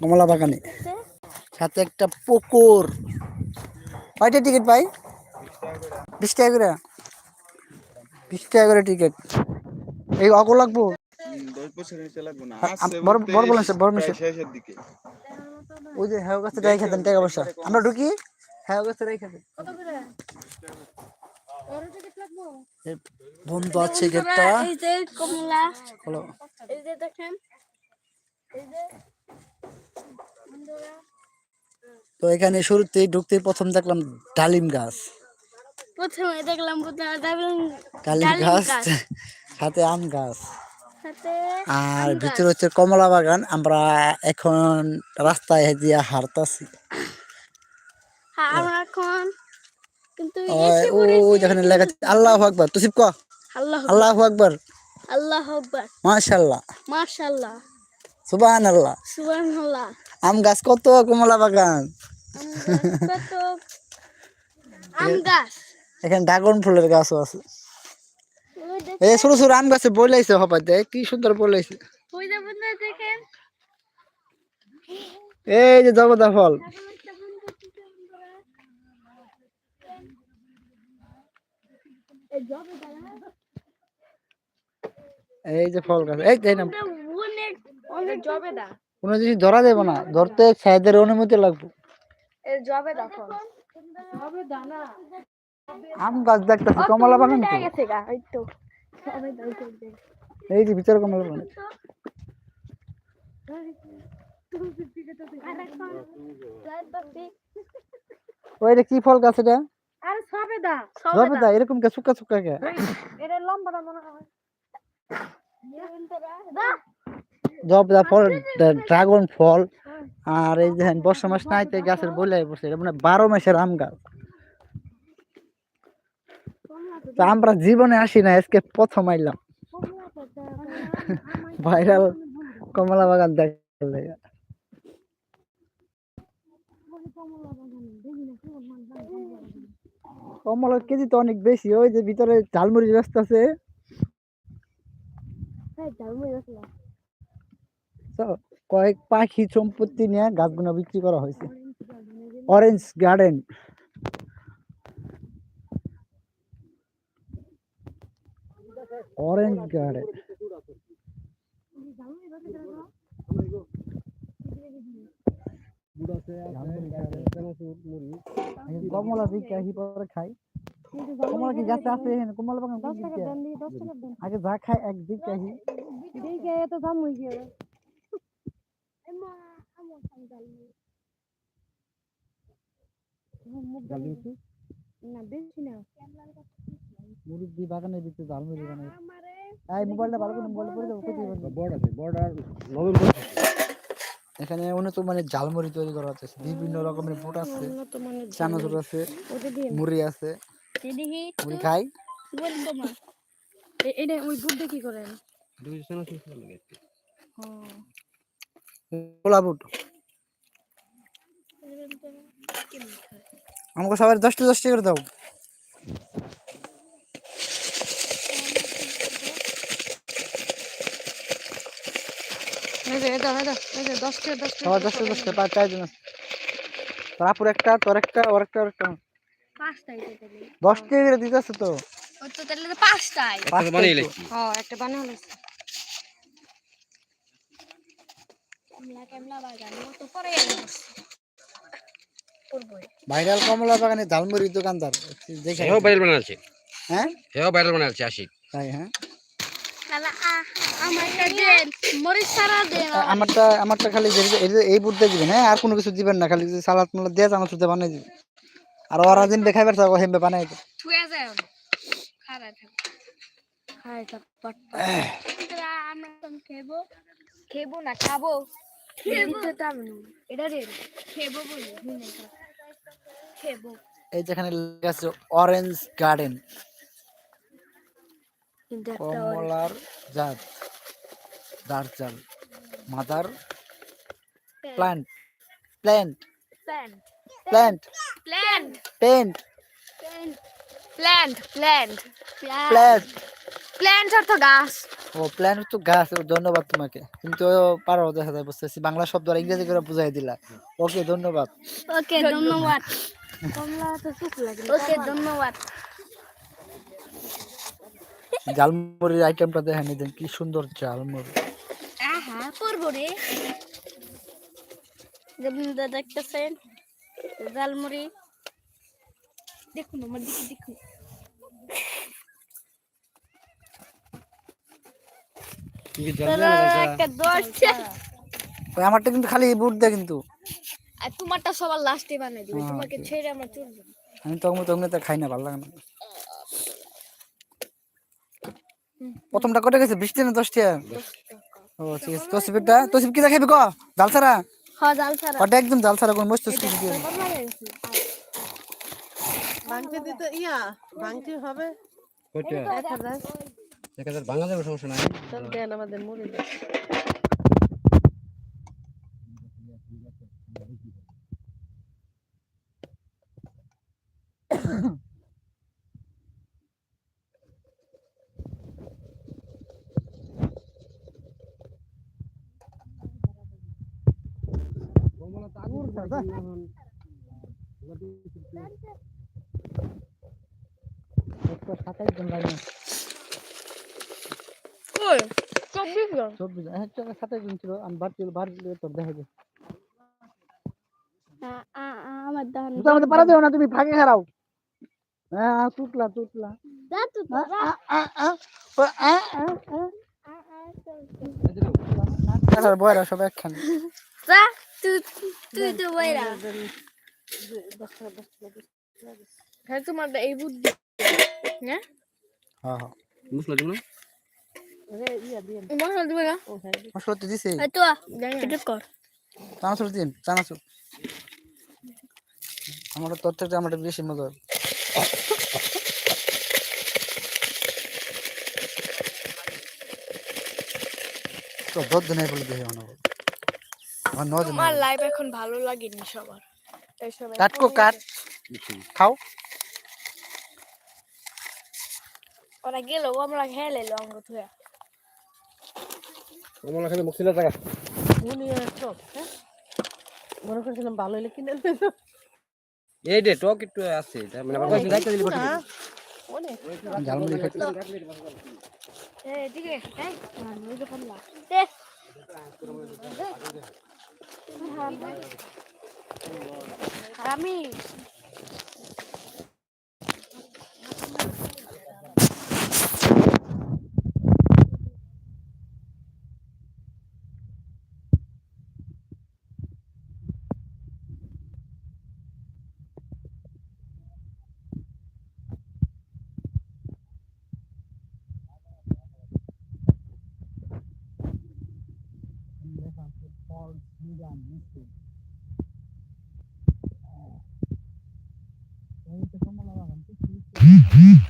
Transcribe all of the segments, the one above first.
কমলা বাগানে। সাথে একটা পুকুর। কয়টা টিকিট পাই বিশ টাকা করে? বিশ টাকা করে টিকিট এই অগ লাগবো? দশ বছর নিচে লাগবে না। আ- আসছে বড়- বলেন স্যার, ওই যে হ্যাঁ কাছে যাই খেতেন টাকা পয়সা। আমরা ঢুকি? হ্যাঁ কাছে যাই খেতেন বন্ধ আছে গেটটা এই যে কমলা এই যে দেখেন এই যে বন্ধুরা তো এখানে শুরুতেই ঢুকতেই প্রথম দেখলাম ডালিম গাছ। প্রথমে দেখলাম ডালিম গাছ। সাথে আম গাছ। আর ভিতরে হচ্ছে কমলা বাগান আমরা এখন রাস্তায় দিয়ে হারতাছি হ্যাঁ আমরা এখন কিন্তু ও যেখানে লেখা আল্লাহ আকবর তুসিব ক? আল্লাহ আল্লাহ আকবর আল্লাহ আকবার। মাশাল্লাহ মাশাআল্লাহ। সুবান আল্লাহ আম গাছ কত কমলা বাগান? এখানে ড্রাগন ফুলের গাছও আছে। এই ছোট ছোট আম গাছে বইলাইছে কি সুন্দর বইলাইছে। এই যে জগদা ফল। এই এই যে ফল গাছ এই তাই না অনেক অনেক জবে দা। কোনো জিনিস ধরা দেবো না ধরতে সাহেদের অনুমতি লাগবে। এই জবে দা ফল জবে দানা আম গাছ দেখতেছি কমলা বাগান তো। এই যে ভিতরে কমলা বাগান। কি ফল গাছ এটা? আর সবেদা জবেদা এরকম কে শুকা শুকা কে এটা লম্বাটা মনে হয়। দা। জবেদা ফল ড্রাগন ফল আর এই যে বর্ষা মাস নাইতে গাছের বইলাই বসে এটা মানে বারো মাসের আম গাছ। তো আমরা জীবনে আসি না আজকে প্রথম আইলাম। ভাইরাল কমলা বাগান দেখার লেগে। কমলার কেজি তো অনেক বেশি ওই যে ভিতরে ঝালমুড়ি ব্যস্ত আছে হ্যাঁ জামু তো কয়েক পাখি সম্পত্তি নিয়ে গাছগুলো বিক্রি করা হয়েছে। অরেঞ্জ গার্ডেন অরেঞ্জ গার্ডেন কমলা দিকে আহি পরে খাই। কমলা কি গাছে আছে এখানে? কমলা বাগান আগে যা খাই একদিক আহি। দাম হয়ে গেল না বেশি না। মুরব্বি বাগানের ভিতরে ঝালমুড়ি বানাই এই মোবাইলটা ভালো করে মোবাইল করে দেবো কোথায় বলব? আছে। আর এখানে উন্নত মানের ঝালমুড়ি তৈরি করা হচ্ছে বিভিন্ন রকমের বুট আছে চানাচুর আছে মুড়ি আছে। মুড়ি খাই। এটা ওই বুদ্ধি কি করেন? দুই আমাকে সবাই দশটা দশটা করে দাও। এই যে এটা এটা এই যে 10 টাকা 10 সবার দশটা দশটা পাঁচ চারজন আছে তোর একটা তোর একটা ওর একটা ওর একটা। পাঁচটাই করে দিতেছে তো। হ্যাঁ একটা ও করবই ভাইরাল কমলা বাগানে ঝালমুড়ি দোকানদার দেখে হেও ভাইরাল হ্যাঁ? হেও ভাইরাল আশিক। তাই হ্যাঁ? তাহলে আমার দেন মরিচ সারা দেন আ- আমারটা আমারটা খালি এই বুট দিবেন হ্যাঁ? আর কোনো কিছু দিবেন না খালি সালাদ মালাদ দিয়ে আমার সাথে বানাই দিবেন। আর ওরা দিন দেখাইবার চাও হেমবে বানাই দিবে আমরা খেবো না খাব। এই যেখানে লেখা আছে অরেঞ্জ গার্ডেন কিন্তু কমলার জাত দারচাল mother plant plant plant plant plant paint plant plant plant plant অর্থ গাছ ও তো গাছ ধন্যবাদ তোমাকে। কিন্তু পারো দেখা যায় বুঝতেছি। বাংলা শব্দ আর ইংরেজি করে বুঝাই দিলা। ওকে ধন্যবাদ। ওকে ধন্যবাদ। ওকে ধন্যবাদ। আইটেমটা দেখেন এই কি সুন্দর ঝালমুড়ি। আহা করব রে। গোবিন্দা দেখতেছেন জালমুড়ি দেখুন আমার দিকে দেখুন কি জল তারা একটা দশটা ওই আমারটা কিন্তু খালি বুট দেয় কিন্তু। আর তোমারটা সবার লাস্টে বানাই দিবি তোমাকে ছেড়ে আমার চলবে। আমি তখন তখন তো খাই না ভালো লাগে না। প্রথমটা কটে গেছে? বৃষ্টি না দশটা? ও ঠিক আছে। তসিফেরটা তসিফ কি দেখাবি ক? জাল ছাড়া? হ্যাঁ জাল ছাড়া। ওটা একদম জাল ছাড়া কোন মস্তিষ্ক কিছু দিয়ে ভাঙতে দিতে ইয়া ভাঙতে হবে। এক হাজার এক হাজার ভাঙা যাবে সমস্যা নাই সব দেন আমাদের মুড়ি দেন। সাতাইশ জন লাগে ওই চব্বিশ জন? চব্বিশ জন। একটা সাতাইশ জন ছিল। আমি বাড়তি বাড়তি তোর দেখা যায়। আ- আ- আ- আমার দান জুতার পারা দেও না তুমি ফাঁকে খারাও হ্যাঁ যা তুই তো, বয়রা সব একখানে। যা তুই তুই তো বইরা হ্যাঁ তোমার এই বুদ্ধি। হ্যাঁ? হ্যাঁ হ্যাঁ। বুঝলো। মশলা দিবে না মশলা তো দিছে তো এটা কর চানাচুর দিন চানাচুর আমার তোর থেকে আমার বেশি মজা তো দশ দিন বলে দেখি অনেক আমার ন আমার লাইফ এখন ভালো লাগেনি সবার কাট খাও ওরা গেল আমরা থুয়া কমলা খালি মুখ ছিল টাকা হ্যাঁ? মনে করছিলাম ভালো হলে কিনে নেব। এই দে টক একটু আছে তার মানে আবার কয়েকদিন রাখতে দিলে বসে অনেক। ঝালমুড়ি খাইতে এ দিকে হ্যাঁ ওই দে। আমি একদম ছোট ছোট কমলা কমলা রস খাই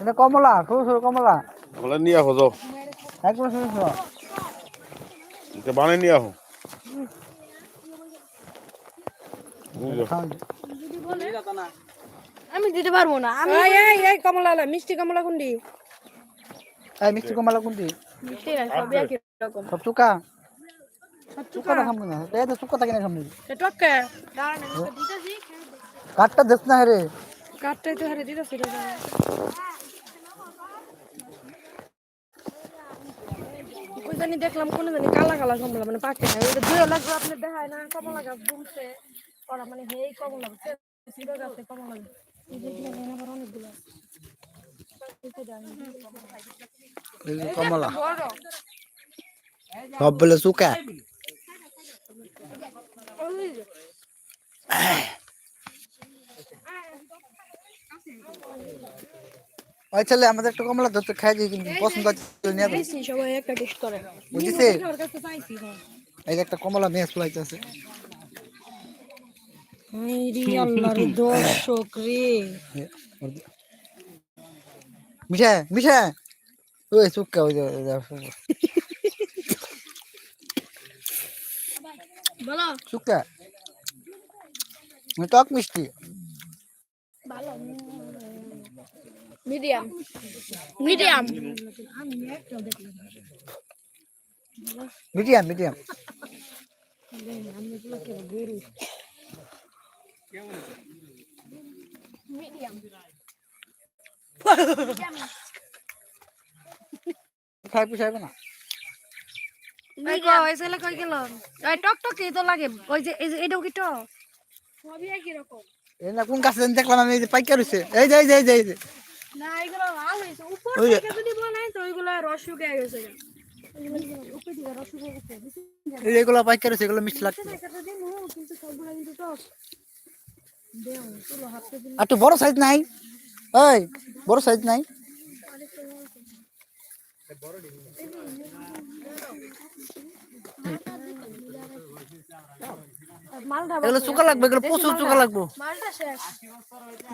এটা কমলা সরু সরু কমলা। হলে নিয়ে আহো যাও একবার সরু সরু এটা বানিয়ে নিয়ে আহো নিয়ে যাও। খাওয়ান আমি দিতে পারব না। আমি এই, এই, এই, কমলা মিষ্টি কমলা কোনটি এই মিষ্টি কমলা কোনটি দিতে না সব একই রকম। সব চুকা? কাঠটা দেখ না রে কাঠটাই তো হারে দিতেছি ওই জানি দেখলাম কোন জানি কালা কালা কমলা মানে পাকে না ওটা দুই লাগবে আপনি দেখায় না কমলা গাছ বুনছে। ওরা মানে হেই কমলা গাছ কমলা গাছ। অনেকগুলো কমলা। বড়। সব বলে চুকা ওই। ছেলে আমাদের একটা কমলা ধরতে খাই কিন্তু পছন্দ আছে নিয়ে সবাই একটা টেস্ট করে। বুঝেছে? হ্যাঁ। এই যে একটা কমলা মেয়ে ফুলাইতেছে রে আল্লাহ দর্শক রে। মিঠা মিঠা। ওই ওই বলো। মানে টক মিষ্টি। মিডিয়াম মিডিয়াম মিডিয়াম মিডিয়াম খাই পুষাইবে না। কই গেল টক টক তো লাগে ওই যে এই যে এটাও কি টক? সবই একই রকম। কোন গাছে দেখলাম আমি যে পাইকার যে এই যে এই যে এই যে। না এগুলো লাল হয়েছে। উপর থেকে যদি বানাই তো ওইগুলো রস শুকিয়ে গেছে। এগুলো পাইকার এগুলো মিষ্টি লাগছে। আর বড় সাইজ নাই। ওই বড় সাইজ নাই। এগুলো চুকা লাগবে এগুলো প্রচুর চুকা লাগবে। মালটা শেষ।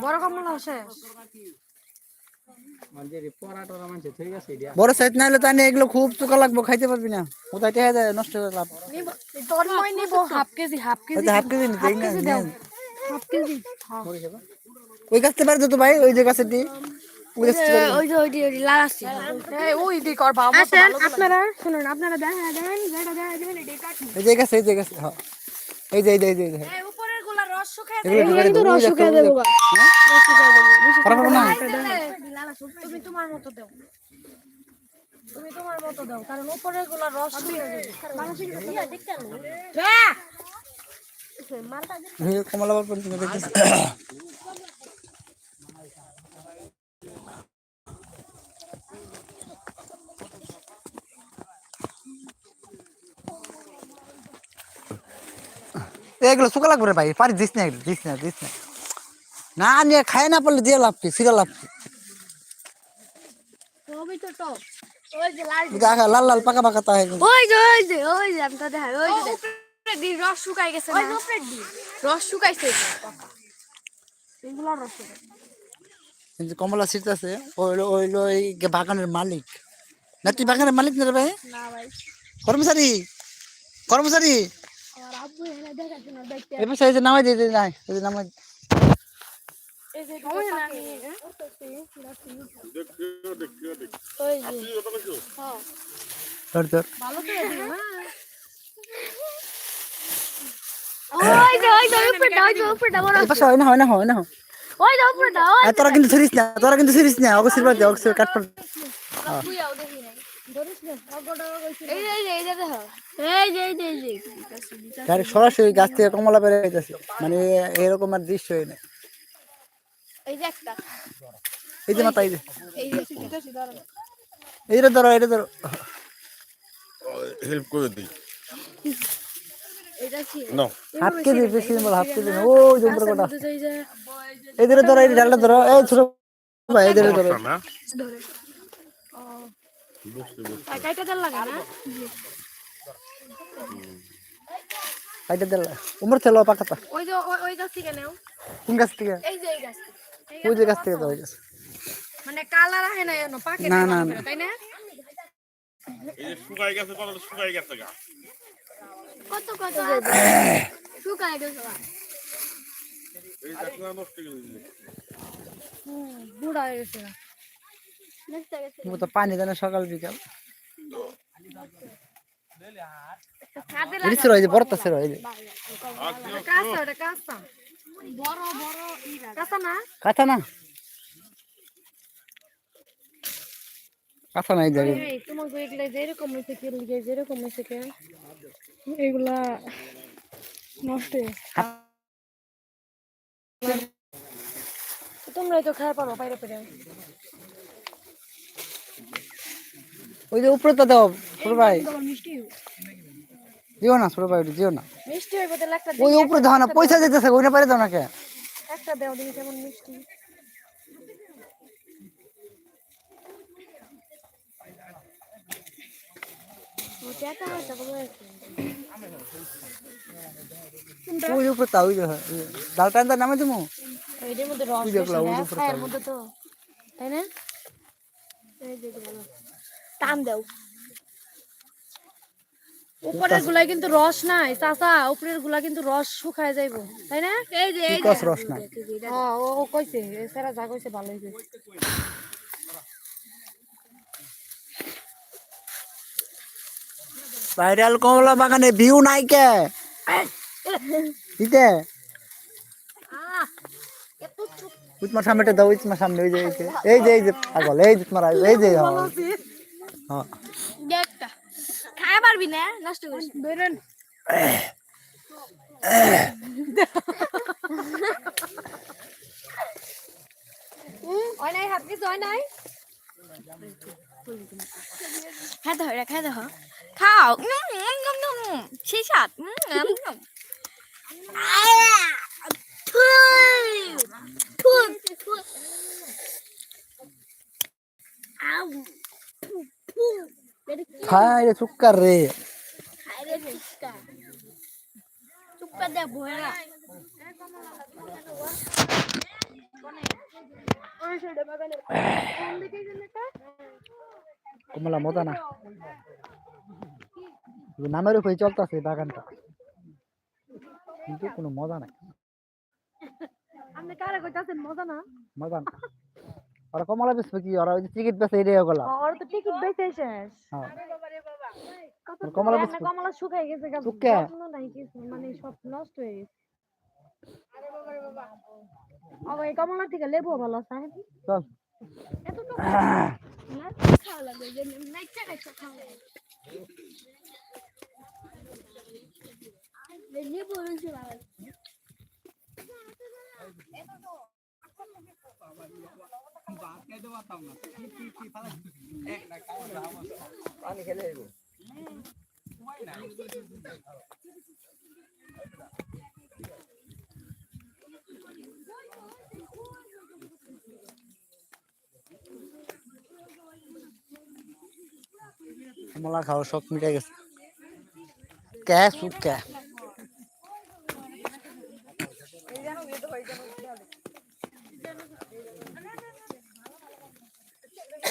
বড় কমলা শেষ। বড় সাইজ না হলে তাই না এগুলো খুব চুকা লাগবে খাইতে পারবি না কোথায় টেহা যায় নষ্ট হয়ে লাভ তোর মই নিব হাফ কেজি হাফ এই কেজি যে হাফ কেজি নিতে না নেন। হাফ কেজি ওই গাছতে পারে তো ভাই ওই যে গাছের দি ওই গাছতে পারে ওই যে ওই যে ওই যে লাল আসছে এই ওই দিক আর বাবা আসেন আপনারা শুনুন আপনারা দেখা দেন যেটা দেখা দেবেন এটাই কাটুন এই যে গাছে এই যে গাছে হ্যাঁ এই যে এই যে তুমি তোমার মতো দাও। তুমি তোমার মতো দাও কারণগুলা রস কমলা এগুলো শুকা লাগবে রে ভাই পারি দিস না দিস না দিস না না নিয়ে খায় না পারলে দিয়ে লাভ কি সিরা লাভ কি? সবই তো টক। ওই যে লাল লাল লাল পাকা পাকা তা ওই যে ওই যে ওই যে আমি তো দেখাই ওই যে রস শুকাই গেছে ওই যে উপরের দিন রস শুকাইছে। এগুলো রস কিন্তু কমলা সিট আছে ওইলো ওইলো এই বাগানের মালিক। না তুই বাগানের মালিক না রে ভাই? ভাই। কর্মচারী কর্মচারী। আমার আব্বু এখানে দেখাচ্ছে না এবার সেই যে নামাই দিয়ে নাই এই যে নামাই যে যে হ্যাঁ হ্যাঁ যে যে যে হয় হয় হয় যে তোরা কিন্তু ধরিস না তোরা কিন্তু ধরিস না অগো সিরবার দে অগো সরাসরি গাছ থেকে কমলা বেড়ে যাইতেছে মানে এরকম আর দৃশ্য হয় না। এই যে একটা। এই যে মাথা এই যে এইটা ধরো। এটা ধরো হেল্প করে দিই। এটা কি? কেজি বেশি বল হাফ কেজি না। ও জম্বর কোটা এই যে এই ধরে ধরো এই ডালটা ধরো। এই ছোট ভাই ধরে। বুঝতে বুঝতে কাইটা দেন লাগে না? এটা দিল উমর থেলো পাকাতা। ওই যে ওই- ওই গাছ থেকে নেও। কোন গাছ থেকে? এই যে এই গাছ ওই যে গাছ থেকে দাও ওই গাছ। মানে কালার আহে না এনো পাকে না না না ভালো না। করে, তাই না? এই যে শুকাই গেছে কত শুকাই গেছে গা? কত গেছে এই নষ্ট বুড়া হয়ে গেছে ও তো পানি দেয় সকাল বিকাল। এই যে বড় ছিল এই কাঁচা ওটা কাঁচা। বড় বড় কাঁচা না? কাঁচা না। কাঁচা নাই যাবে এই এগুলা যেরকম যেরকম এগুলা নষ্ট হয়ে তোমরাই তো খায় পারো বাইরে পেরে ওই যে উপরে তো দাও ছোট ভাই। দিও না ছোট ভাই দিও না। মিষ্টি হইব একটা ওই উপরে দাও না পয়সা দিতেছে ওইটা পারে দাও না কে? একটা দেও দেখি কেমন মিষ্টি। ওই উপরে তা ওই যে ওই যে ডাল নামে তুমি এটার মধ্যে রস তুই ওই না। মধ্যে তো তাই না। টান দাও। উপরের গুলাই কিন্তু রস নাই চাচা উপরেরগুলা কিন্তু রস শুকায় যাইবো তাই না? এই যে এই কস রস নাই? হ্যাঁ ও ও কইছে সেরা যা কইছে ভালোই কইছে। ভাইরাল কমলা বাগানে ভিউ নাই কে? দিতে। ওই তোমার সামনেটা দাও তোমার সামনে ওই যে এই যে এই যে এই যে পাগল এই যে তোমার এই যে হ্যাঁ। হ্যাঁ একটা খায় পারবি না নষ্ট করিস। বেরেন। ওই নাই হাত কিছু হয় নাই। খাই দেখো এটা খাই দেখো খাও। সেই স্বাদ। উম, খাই রে চুক্কার রে। কমলা মজা না। নামের উপরে চলতেছে বাগানটা। কিন্তু কোনো মজা নাই। আপনি কারে কইতাছেন মজা না? মজা না। ওরা কমলা বেসবে কি? ওরা ওই যে টিকিট বেসে এটাই গলা। ওর তো টিকিট বেচে শেষ। হ্যাঁ। কমলা বেচবে। কমলা শুকাই গেছে গা। শুকা? নাই কিছু মানে সব নষ্ট হয়ে গেছে। আবার এই কমলা থেকে লেবু ভালো আছে চল। এত তো খাওয়া লাগবে যে নাইচা নাইচা খাওয়া লেবু রয়েছে ভালো কমলা খাওয়ার সব মিটে গেছে। কে সুখ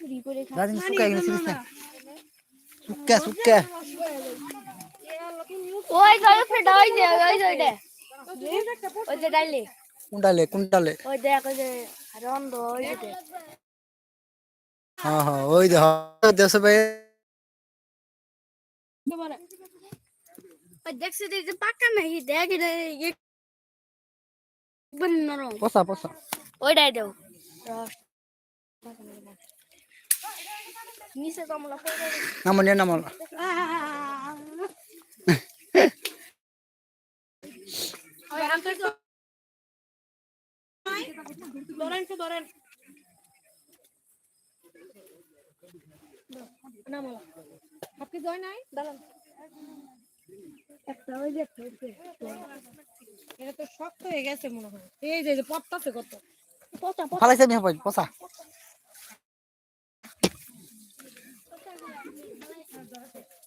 চুরি করে খা দাদিন শুকাই গেছে সিরিজ না। শুক্কা শুক্কা ওই গাড়ি ফেটা ওই যে ওই যে ওইটা। ওই যে ডাইলে। কুন্ডালে কুন্ডালে ওই দেখ ওই যে রন্দ ওই যে। হ্যাঁ হ্যাঁ ওই হ্যাঁ দেশ ভাই দেখছি যে যে পাকা নাকি দেখ নরম। পচা পচা। ওইটাই দেও। নামো নিয়ে নামো ধরেন ধরেন। আপনি জয় নাই? দাঁড়ান। একটা ওই যে একটা এটা তো শক্ত হয়ে গেছে মনে হয়। এই যে যে কত। পচা পচা। ফালাইছে আমি পচা। Yeah, I've got it.